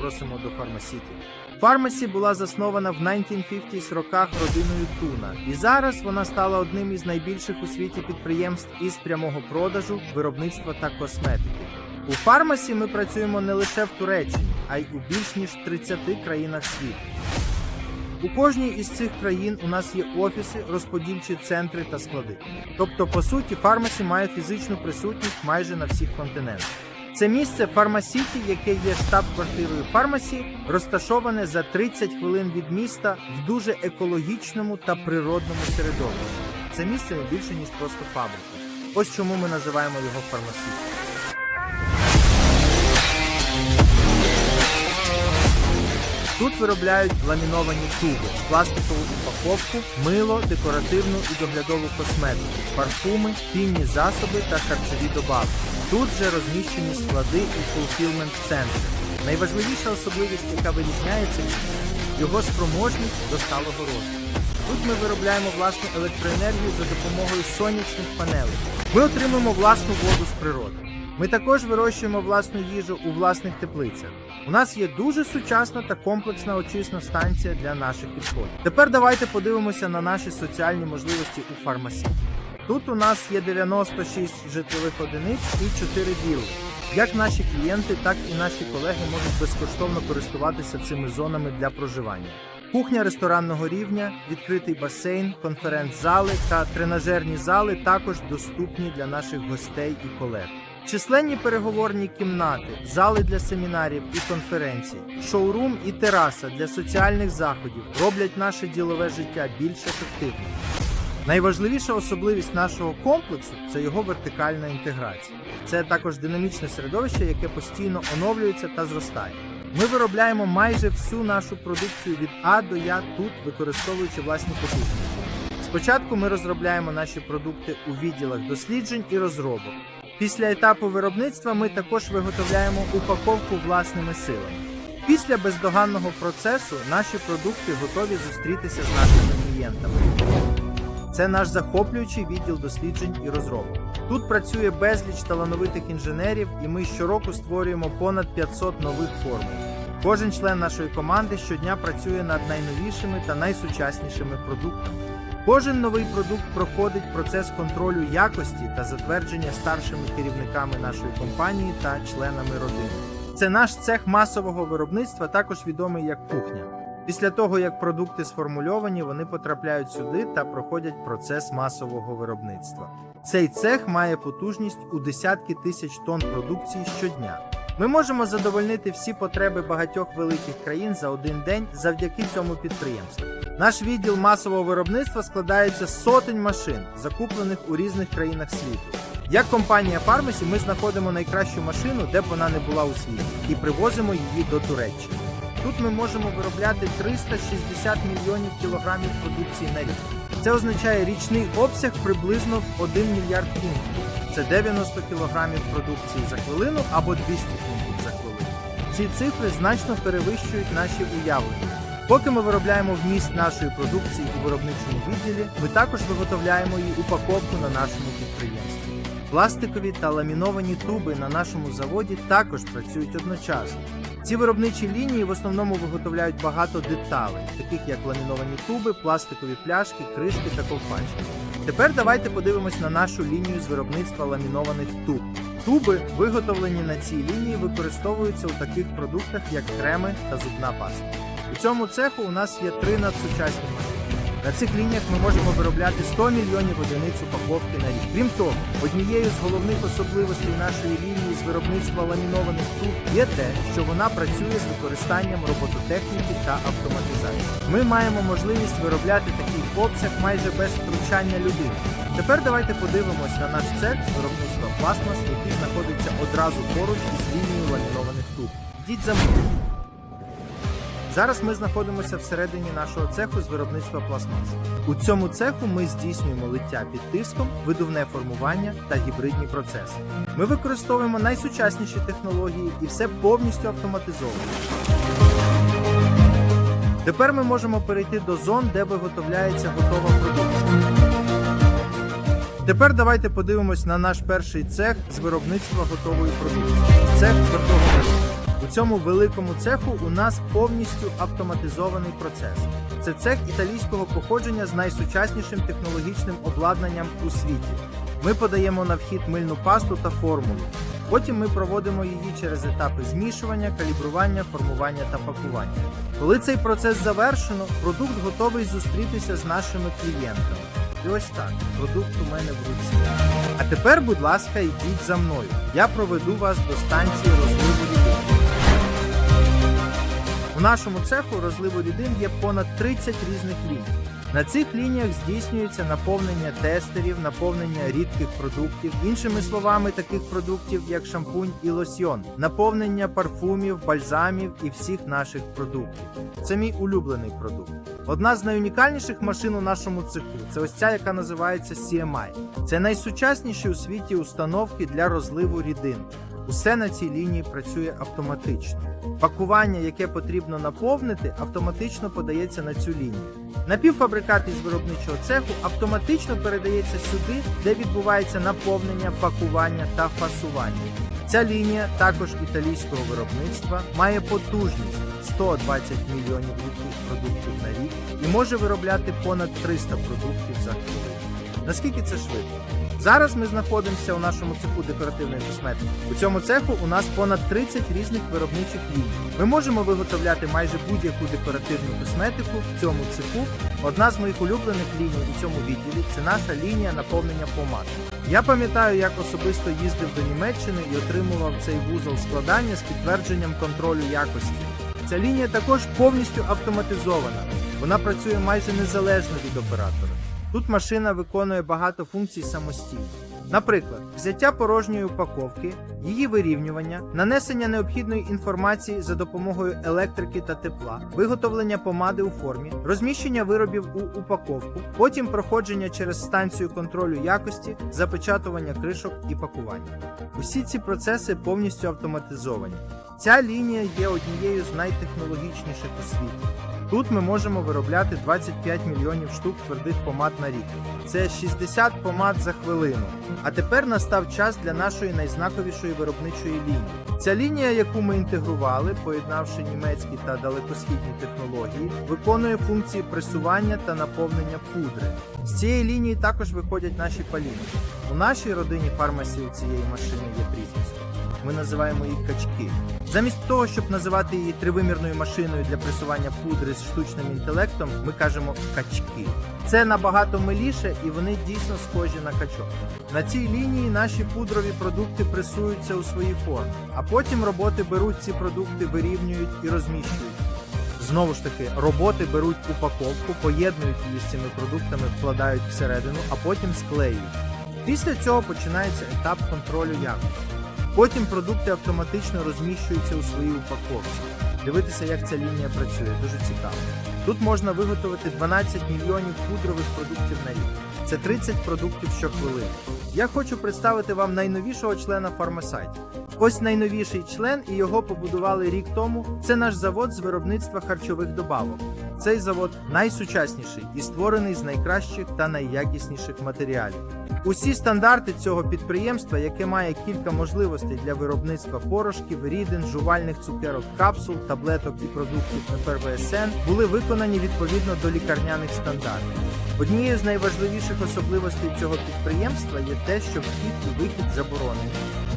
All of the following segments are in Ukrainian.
просимо до Фармасіті. Фармасі була заснована в 1950-с роках родиною Туна, і зараз вона стала одним із найбільших у світі підприємств із прямого продажу, виробництва та косметики. У фармасі ми працюємо не лише в Туреччині, а й у більш ніж 30 країнах світу. У кожній із цих країн у нас є офіси, розподільчі центри та склади. Тобто, по суті, фармасі має фізичну присутність майже на всіх континентах. Це місце Фармасіті, яке є штаб-квартирою фармасі, розташоване за 30 хвилин від міста в дуже екологічному та природному середовищі. Це місце не більше ніж просто фабрика. Ось чому ми називаємо його фармасіті. Тут виробляють ламіновані туби, пластикову упаковку, мило, декоративну і доглядову косметику, парфуми, пінні засоби та харчові добавки. Тут же розміщені склади і фулфілмент центри. Найважливіша особливість, яка вирізняє це місце – його спроможність до сталого росту. Тут ми виробляємо власну електроенергію за допомогою сонячних панелей. Ми отримуємо власну воду з природи. Ми також вирощуємо власну їжу у власних теплицях. У нас є дуже сучасна та комплексна очисна станція для наших відходів. Тепер давайте подивимося на наші соціальні можливості у фармасі. Тут у нас є 96 житлових одиниць і 4 вілли. Як наші клієнти, так і наші колеги можуть безкоштовно користуватися цими зонами для проживання. Кухня ресторанного рівня, відкритий басейн, конференц-зали та тренажерні зали також доступні для наших гостей і колег. Численні переговорні кімнати, зали для семінарів і конференцій, шоурум і тераса для соціальних заходів роблять наше ділове життя більш ефективним. Найважливіша особливість нашого комплексу це його вертикальна інтеграція. Це також динамічне середовище, яке постійно оновлюється та зростає. Ми виробляємо майже всю нашу продукцію від А до Я тут, використовуючи власні потужності. Спочатку ми розробляємо наші продукти у відділах досліджень і розробок. Після етапу виробництва ми також виготовляємо упаковку власними силами. Після бездоганного процесу наші продукти готові зустрітися з нашими клієнтами. Це наш захоплюючий відділ досліджень і розробок. Тут працює безліч талановитих інженерів, і ми щороку створюємо понад 500 нових формул. Кожен член нашої команди щодня працює над найновішими та найсучаснішими продуктами. Кожен новий продукт проходить процес контролю якості та затвердження старшими керівниками нашої компанії та членами родини. Це наш цех масового виробництва, також відомий як кухня. Після того, як продукти сформульовані, вони потрапляють сюди та проходять процес масового виробництва. Цей цех має потужність у десятки тисяч тонн продукції щодня. Ми можемо задовольнити всі потреби багатьох великих країн за один день завдяки цьому підприємству. Наш відділ масового виробництва складається з сотень машин, закуплених у різних країнах світу. Як компанія Фармасі, ми знаходимо найкращу машину, де б вона не була у світі, і привозимо її до Туреччини. Тут ми можемо виробляти 360 мільйонів кілограмів продукції на рік. Це означає річний обсяг приблизно 1 мільярд фунтів. Це 90 кілограмів продукції за хвилину або 200 фунтів за хвилину. Ці цифри значно перевищують наші уявлення. Поки ми виробляємо вміст нашої продукції у виробничому відділі, ми також виготовляємо її упаковку на нашому підприємстві. Пластикові та ламіновані туби на нашому заводі також працюють одночасно. Ці виробничі лінії в основному виготовляють багато деталей, таких як ламіновані туби, пластикові пляшки, кришки та ковпачки. Тепер давайте подивимось на нашу лінію з виробництва ламінованих туб. Туби, виготовлені на цій лінії, використовуються у таких продуктах, як креми та зубна паста. У цьому цеху у нас є три надсучасні машини. На цих лініях ми можемо виробляти 100 мільйонів одиниць упаковки на рік. Крім того, однією з головних особливостей нашої лінії з виробництва ламінованих труб є те, що вона працює з використанням робототехніки та автоматизації. Ми маємо можливість виробляти такий обсяг майже без втручання людини. Тепер давайте подивимось на наш цех з виробництва пластмас, який знаходиться одразу поруч із лінією ламінованих труб. Йдіть за мною. Зараз ми знаходимося всередині нашого цеху з виробництва пластмас. У цьому цеху ми здійснюємо лиття під тиском, видувне формування та гібридні процеси. Ми використовуємо найсучасніші технології і все повністю автоматизовано. Тепер ми можемо перейти до зон, де виготовляється готова продукція. Тепер давайте подивимось на наш перший цех з виробництва готової продукції. Цех твердого. У цьому великому цеху у нас повністю автоматизований процес. Це цех італійського походження з найсучаснішим технологічним обладнанням у світі. Ми подаємо на вхід мильну пасту та формулу. Потім ми проводимо її через етапи змішування, калібрування, формування та пакування. Коли цей процес завершено, продукт готовий зустрітися з нашими клієнтами. І ось так, продукт у мене в руці. А тепер, будь ласка, йдіть за мною. Я проведу вас до станції розливу рідин. Нашому цеху розливу рідин є понад 30 різних ліній. На цих лініях здійснюється наповнення тестерів, наповнення рідких продуктів, іншими словами, таких продуктів, як шампунь і лосьйон, наповнення парфумів, бальзамів і всіх наших продуктів. Це мій улюблений продукт. Одна з найунікальніших машин у нашому цеху це ось ця, яка називається CMI. Це найсучасніші у світі установки для розливу рідин. Усе на цій лінії працює автоматично. Пакування, яке потрібно наповнити, автоматично подається на цю лінію. Напівфабрикат із виробничого цеху автоматично передається сюди, де відбувається наповнення, пакування та фасування. Ця лінія, також італійського виробництва, має потужність 120 мільйонів літрів продуктів на рік і може виробляти понад 300 продуктів за хвилину. Наскільки це швидко? Зараз ми знаходимося у нашому цеху декоративної косметики. У цьому цеху у нас понад 30 різних виробничих ліній. Ми можемо виготовляти майже будь-яку декоративну косметику в цьому цеху. Одна з моїх улюблених ліній у цьому відділі це наша лінія наповнення помад. Я пам'ятаю, як особисто їздив до Німеччини і отримував цей вузол складання з підтвердженням контролю якості. Ця лінія також повністю автоматизована. Вона працює майже незалежно від оператора. Тут машина виконує багато функцій самостійно. Наприклад, взяття порожньої упаковки, її вирівнювання, нанесення необхідної інформації за допомогою електрики та тепла, виготовлення помади у формі, розміщення виробів у упаковку, потім проходження через станцію контролю якості, запечатування кришок і пакування. Усі ці процеси повністю автоматизовані. Ця лінія є однією з найтехнологічніших у світі. Тут ми можемо виробляти 25 мільйонів штук твердих помад на рік. Це 60 помад за хвилину. А тепер настав час для нашої найзнаковішої виробничої лінії. Ця лінія, яку ми інтегрували, поєднавши німецькі та далекосхідні технології, виконує функції пресування та наповнення пудри. З цієї лінії також виходять наші паліни. У нашій родині фармасі у цієї машини є прізвисько. Ми називаємо її качки. Замість того, щоб називати її тривимірною машиною для пресування пудри з штучним інтелектом, ми кажемо качки. Це набагато миліше і вони дійсно схожі на качок. На цій лінії наші пудрові продукти пресуються у своїй формі, а потім роботи беруть ці продукти, вирівнюють і розміщують. Знову ж таки, роботи беруть упаковку, поєднують її з цими продуктами, вкладають всередину, а потім склеюють. Після цього починається етап контролю якості. Потім продукти автоматично розміщуються у своїй упаковці. Дивитися, як ця лінія працює, дуже цікаво. Тут можна виготовити 12 мільйонів пудрових продуктів на рік. Це 30 продуктів щохвилини. Я хочу представити вам найновішого члена Фармасайт. Ось найновіший член, і його побудували рік тому. Це наш завод з виробництва харчових добавок. Цей завод найсучасніший і створений з найкращих та найякісніших матеріалів. Усі стандарти цього підприємства, яке має кілька можливостей для виробництва порошків, рідин, жувальних цукерок, капсул, таблеток і продуктів ФРВСН, були виконані відповідно до лікарняних стандартів. Однією з найважливіших особливостей цього підприємства є те, що вхід і вихід заборонені.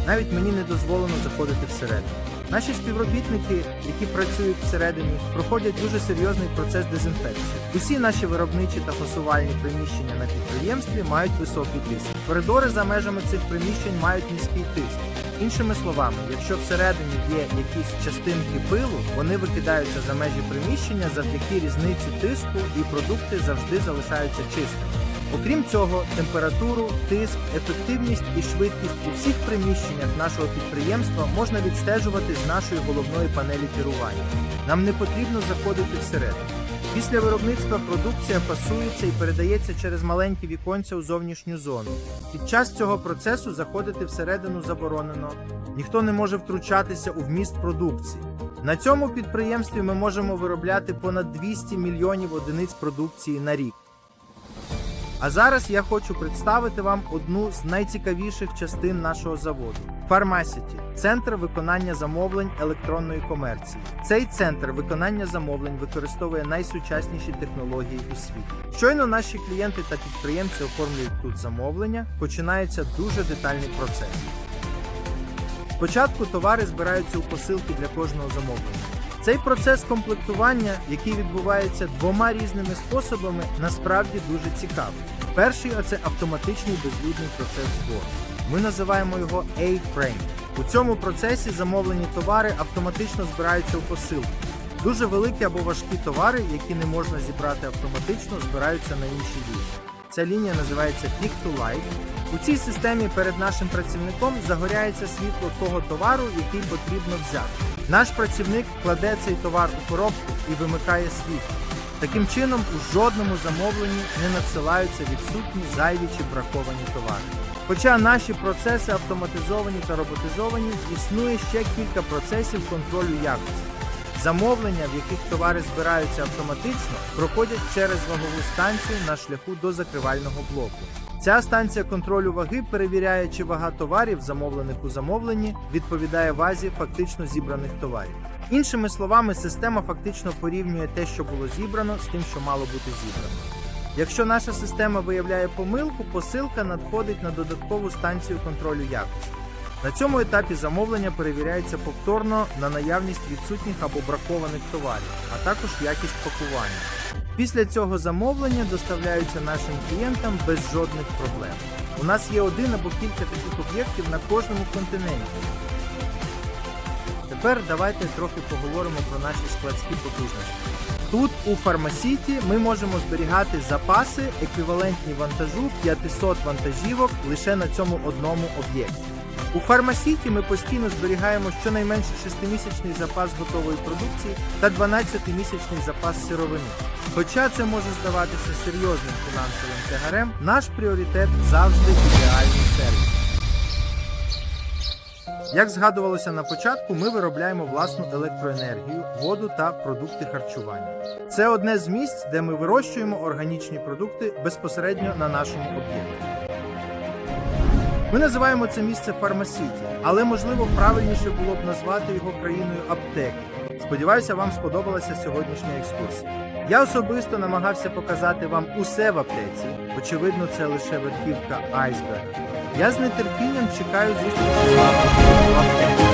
Навіть мені не дозволено заходити всередину. Наші співробітники, які працюють всередині, проходять дуже серйозний процес дезінфекції. Усі наші виробничі та фасувальні приміщення на підприємстві мають високий тиск. Коридори за межами цих приміщень мають низький тиск. Іншими словами, якщо всередині є якісь частинки пилу, вони викидаються за межі приміщення завдяки різниці тиску, і продукти завжди залишаються чистими. Окрім цього, температуру, тиск, ефективність і швидкість у всіх приміщеннях нашого підприємства можна відстежувати з нашої головної панелі керування. Нам не потрібно заходити всередину. Після виробництва продукція фасується і передається через маленькі віконця у зовнішню зону. Під час цього процесу заходити всередину заборонено. Ніхто не може втручатися у вміст продукції. На цьому підприємстві ми можемо виробляти понад 200 мільйонів одиниць продукції на рік. А зараз я хочу представити вам одну з найцікавіших частин нашого заводу Pharmacity – центр виконання замовлень електронної комерції. Цей центр виконання замовлень використовує найсучасніші технології у світі. Щойно наші клієнти та підприємці оформлюють тут замовлення, починається дуже детальний процес. Спочатку товари збираються у посилки для кожного замовлення. Цей процес комплектування, який відбувається двома різними способами, насправді дуже цікавий. Перший це автоматичний безлюдний процес збору. Ми називаємо його A-Frame. У цьому процесі замовлені товари автоматично збираються у посилку. Дуже великі або важкі товари, які не можна зібрати автоматично, збираються на іншій лінії. Ця лінія називається Pick to Light. У цій системі перед нашим працівником загоряється світло того товару, який потрібно взяти. Наш працівник кладе цей товар у коробку і вимикає світло. Таким чином, у жодному замовленні не надсилаються відсутні, зайві чи браковані товари. Хоча наші процеси автоматизовані та роботизовані, існує ще кілька процесів контролю якості. Замовлення, в яких товари збираються автоматично, проходять через вагову станцію на шляху до закривального блоку. Ця станція контролю ваги перевіряє, чи вага товарів, замовлених у замовленні, відповідає вазі фактично зібраних товарів. Іншими словами, система фактично порівнює те, що було зібрано, з тим, що мало бути зібрано. Якщо наша система виявляє помилку, посилка надходить на додаткову станцію контролю якості. На цьому етапі замовлення перевіряється повторно на наявність відсутніх або бракованих товарів, а також якість пакування. Після цього замовлення доставляються нашим клієнтам без жодних проблем. У нас є один або кілька таких об'єктів на кожному континенті. Тепер давайте трохи поговоримо про наші складські потужності. Тут, у Фармасіті, ми можемо зберігати запаси, еквівалентні вантажу 500 вантажівок лише на цьому одному об'єкті. У Фармасіті ми постійно зберігаємо щонайменше 6-місячний запас готової продукції та 12-місячний запас сировини. Хоча це може здаватися серйозним фінансовим тягарем, наш пріоритет завжди ідеальний сервіс. Як згадувалося на початку, ми виробляємо власну електроенергію, воду та продукти харчування. Це одне з місць, де ми вирощуємо органічні продукти безпосередньо на нашому об'єкті. Ми називаємо це місце Фармасіті, але можливо правильніше було б назвати його країною аптеки. Сподіваюся, вам сподобалася сьогоднішня екскурсія. Я особисто намагався показати вам усе в аптеці. Очевидно, це лише верхівка айсберга. Я з нетерпінням чекаю зустрічі з вами в аптеці.